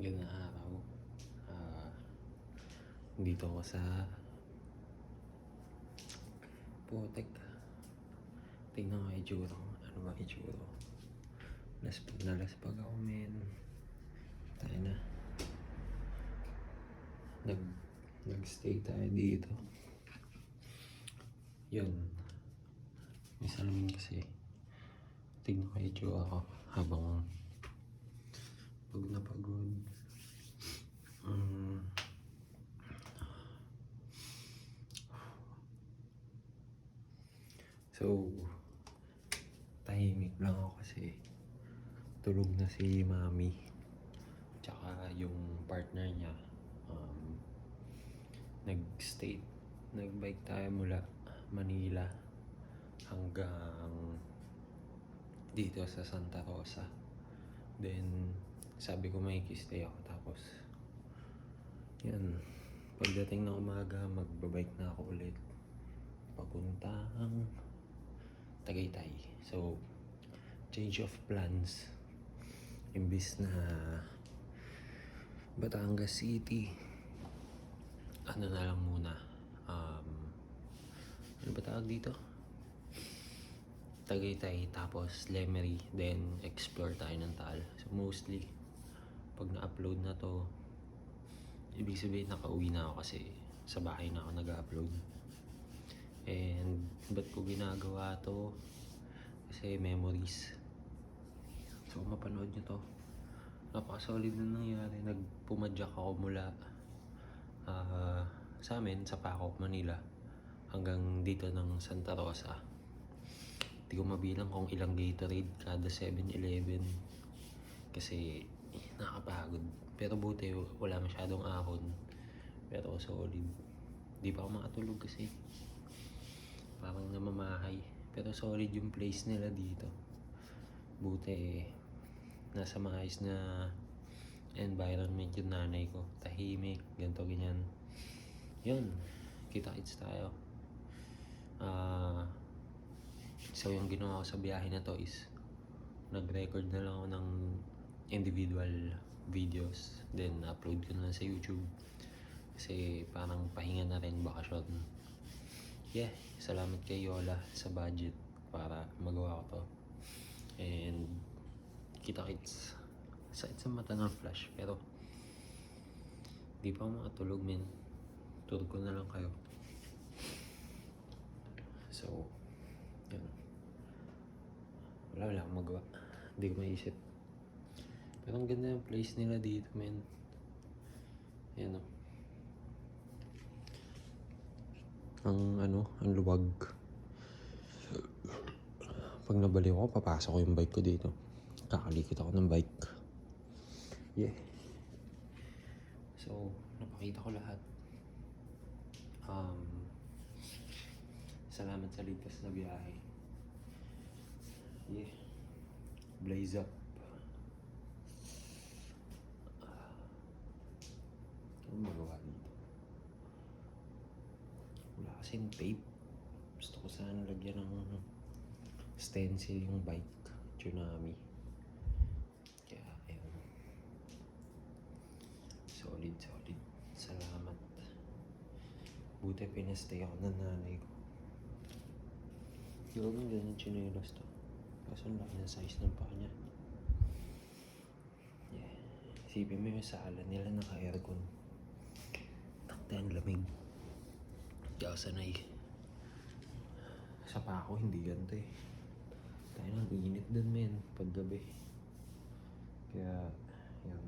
Magandang araw. Ah, dito ako sa Putek. Tingnan ko itsura ko. Ano ba itsura ko? Laspag na laspag ako, men. Tayo na. Nag, nag-stay tayo dito. Yun. May salamin kasi. Tingnan ko itsura ko habang pag napagod. So, tahimik lang ako kasi tulog na si mami. Tsaka yung partner niya, um, nag-state. Nag-bike tayo mula Manila hanggang dito sa Santa Rosa. Then, sabi ko may stay ako. Tapos, yan. Pagdating ng umaga, magbabike na ako ulit. Papuntang Tagaytay. So, change of plans. Imbis na Batangas City, ano na lang muna. Um, ano ba tawag dito? Tagaytay, tapos Lemery, then explore tayo ng Taal. So mostly, pag na-upload na to, ibig sabihin nakauwi na ako kasi sa bahay na ako nag-upload. And ba't ko ginagawa to? Kasi memories. So kung mapanood nyo to, napaka-solid na nangyari. Nagpumadyak ako mula ah, sa amin, sa Paco, Manila, hanggang dito ng Santa Rosa. Hindi ko mabilang kung ilang Gatorade kada 7-Eleven. Kasi nakakapagod. Pero buti wala masyadong ahon. Pero solid. Di pa ako makatulog kasi. Parang namamahay. Pero solid yung place nila dito. Buti eh, nasa maayos na environment yung nanay ko. Tahimik, ganito, ganyan. Yun, kita-kits tayo. Ah, so yung ginawa ko sa biyahe na to is nag-record na lang ako ng individual videos then upload ko na sa YouTube kasi parang pahinga na rin bakasyon yeah salamat kay Yola sa budget para magawa ko to. And kita kits sakit sa mata ng flash pero di pa ako makatulog men. Tulog ko na lang kayo. So yun. Wala wala akong magawa. Hindi ko maisip. Pero ang ganda yung place nila dito men. Yan o ang ano ang luwag. Pag nabalik ako papasok ko yung bike ko dito. Kakalikot ako ng bike. Yeah. So napakita ko lahat. Um salamat sa ligtas na biyahe. Yeah. Blaze up. Ano magawa kasing tape gusto ko sana lagyan ng stencil yung bike tsunami. Kaya ayun. Solid solid. Salamat. Buti pinastay ako ng nanay ko. Yung ganyan chinelas to. Kaso ang laki ng size ng paa niya. Yeah. isipin mo yung sala nila naka-aircon. Takte ang lamig ako sanay sa pako hindi ganito eh. Tayo nang init dun men pag gabi kaya yan